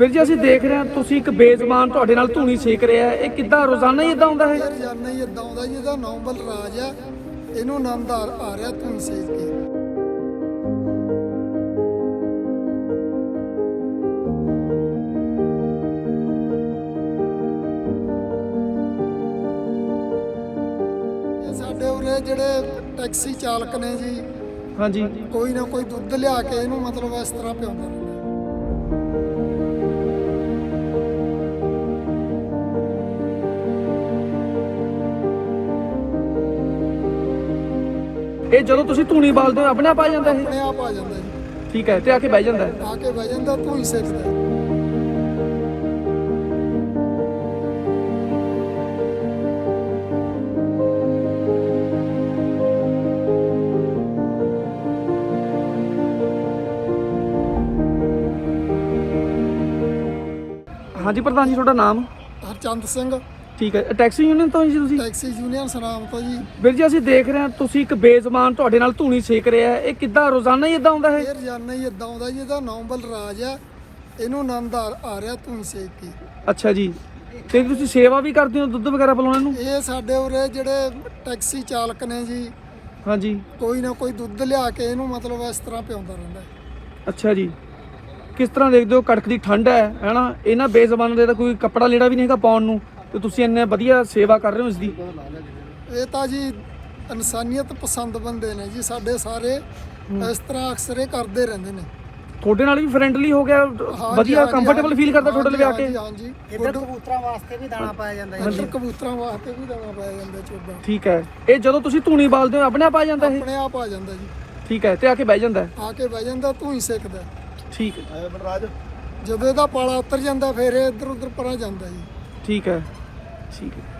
ਵੀਰ ਜੀ ਅਸੀਂ ਦੇਖ ਰਹੇ ਹਾਂ ਤੁਸੀਂ ਇੱਕ ਬੇਜ਼ਬਾਨ ਤੁਹਾਡੇ ਨਾਲ ਧੂਣੀ ਸੇਕ ਰਿਹਾ ਹੈ। ਇਹ ਕਿੱਦਾਂ ਰੋਜ਼ਾਨਾ ਹੀ ਇਦਾਂ ਹੁੰਦਾ ਹੈ? ਇਹ ਰੋਜ਼ਾਨਾ ਹੀ ਇਦਾਂ ਆਉਂਦਾ ਜੀ ਇਹਦਾ ਨਾਮ ਬਲਰਾਜ ਆ। ਇਹਨੂੰ ਆਨੰਦ ਆ ਆ ਰਿਹਾ ਧੁਨ ਸੇਕ ਕੇ। ਸਾਡੇ ਉਰੇ ਜਿਹੜੇ ਟੈਕਸੀ ਚਾਲਕ ਨੇ ਜੀ ਹਾਂਜੀ। ਕੋਈ ਨਾ ਕੋਈ ਦੁੱਧ ਲਿਆ ਕੇ ਇਹਨੂੰ ਮਤਲਬ ਇਸ ਤਰ੍ਹਾਂ ਪਿਆਉਂਦਾ ਰਹਿੰਦਾ ਇਹ ਜਦੋਂ ਤੁਸੀਂ ਧੂਣੀ ਬਾਲਦੇ ਹੋ ਆਪਣੇ ਆਪ ਆ ਜਾਂਦਾ ਇਹ? ਆਪਣੇ ਆਪ ਆ ਜਾਂਦਾ ਜੀ। ਠੀਕ ਹੈ ਤੇ ਆ ਕੇ ਬਹਿ ਜਾਂਦਾ ਹੈ? ਆ ਕੇ ਬਹਿ ਜਾਂਦਾ ਤੂੰ ਹੀ ਸਿੱਖਦਾ ਹਾਂਜੀ ਪ੍ਰਧਾਨ ਜੀ ਤੁਹਾਡਾ ਨਾਮ? ਹਰਚੰਦ ਸਿੰਘ। ਠੀਕ ਹੈ। ਟੈਕਸੀ ਯੂਨੀਅਨ ਤੋਂ ਜੀ ਤੁਸੀਂ? ਟੈਕਸੀ ਯੂਨੀਅਨ ਸਨਾਮ ਤੋਂ ਜੀ। ਵੀਰ ਜੀ ਅਸੀਂ ਦੇਖ ਰਹੇ ਹਾਂ ਤੁਸੀਂ ਇੱਕ ਬੇਜ਼ਬਾਨ ਤੁਹਾਡੇ ਨਾਲ ਧੂਣੀ ਸੇਕ ਰਿਹਾ ਹੈ। ਇਹ ਕਿੱਦਾਂ ਰੋਜ਼ਾਨਾ ਹੀ ਇਦਾਂ ਹੁੰਦਾ ਹੈ? ਇਹ ਰੋਜ਼ਾਨਾ ਹੀ ਇਦਾਂ ਆਉਂਦਾ ਜੀ ਇਹਦਾ ਨਾਮ ਬਲਰਾਜ ਆ ਇਹਨੂੰ ਆਨੰਦ ਆ ਰਿਹਾ ਧੁਨ ਸੇਕ ਕੇ। ਅੱਛਾ ਜੀ। ਤੇ ਤੁਸੀਂ ਸੇਵਾ ਵੀ ਕਰਦੇ ਹੋ ਦੁੱਧ ਵਗੈਰਾ ਪਿਲਾਉਣ ਨੂੰ? ਇਹ ਸਾਡੇ ਉਰੇ ਜਿਹੜੇ ਟੈਕਸੀ ਚਾਲਕ ਨੇ ਜੀ ਹਾਂਜੀ। ਕੋਈ ਨਾ ਕੋਈ ਦੁੱਧ ਲਿਆ ਕੇ ਇਹਨੂੰ ਮਤਲਬ ਇਸ ਤਰ੍ਹਾਂ ਪਿਆਉਂਦਾ ਰਹਿੰਦਾ ਅੱਛਾ ਜੀ। ਕਿਸ ਤਰ੍ਹਾਂ ਦੇਖਦੇ ਹੋ ਕੜਕ ਦੀ ਠੰਡ ਹੈ ਹੈਨਾ? ਇਹਨਾਂ ਬੇਜ਼ਬਾਨਾਂ ਦੇ ਤਾਂ ਕੋਈ ਕੱਪੜਾ ਲੀੜਾ ਵੀ ਨਹੀਂ ਹੈਗਾ ਪਾਉਣ ਨੂੰ। ਤੇ ਤੁਸੀਂ ਇੰਨੇ ਵਧੀਆ ਸੇਵਾ ਕਰ ਰਹੇ ਹੋ ਇਸ ਦੀ ਇਹ ਤਾਂ ਜੀ ਇਨਸਾਨੀਅਤ ਪਸੰਦ ਬੰਦੇ ਨੇ ਜੀ ਸਾਡੇ ਸਾਰੇ ਇਸ ਤਰ੍ਹਾਂ ਅਕਸਰ ਇਹ ਕਰਦੇ ਰਹਿੰਦੇ ਨੇ। ਤੁਹਾਡੇ ਨਾਲ ਵੀ ਫਰੈਂਡਲੀ ਹੋ ਗਿਆ ਵਧੀਆ ਕੰਫਰਟੇਬਲ। ਫੀਲ ਕਰਦਾ ਤੁਹਾਡੇ ਲਈ ਆ ਕੇ? ਹਾਂਜੀ ਇੱਧਰ ਕਬੂਤਰਾਂ ਵਾਸਤੇ ਵੀ ਦਾਣਾ ਪਾਇਆ ਜਾਂਦਾ ਹੈ ਇੱਧਰ ਕਬੂਤਰਾਂ ਵਾਸਤੇ ਵੀ ਦਾਣਾ ਪਾਇਆ ਜਾਂਦਾ ਚੋਬਾ। ਠੀਕ ਹੈ। ਇਹ ਜਦੋਂ ਤੁਸੀਂ ਧੂਣੀ ਬਾਲਦੇ ਹੋ ਆਪਣੇ ਆਪ ਆ ਜਾਂਦਾ ਇਹ? ਆਪਣੇ ਆਪ ਆ ਜਾਂਦਾ ਜੀ। ਠੀਕ ਹੈ ਤੇ ਆ ਕੇ ਬਹਿ ਜਾਂਦਾ ਆ ਕੇ ਬਹਿ ਜਾਂਦਾ ਤੂੰ ਹੀ ਸਿੱਖਦਾ। ਠੀਕ ਹੈ। ਜਦੋਂ ਇਹਦਾ ਪਾਲਾ ਉਤਰ ਜਾਂਦਾ ਫਿਰ ਇਹ ਇੱਧਰ ਉੱਧਰ ਪਰਾਂ ਜਾਂਦਾ ਜੀ। ਠੀਕ ਹੈ। ਠੀਕ ਹੈ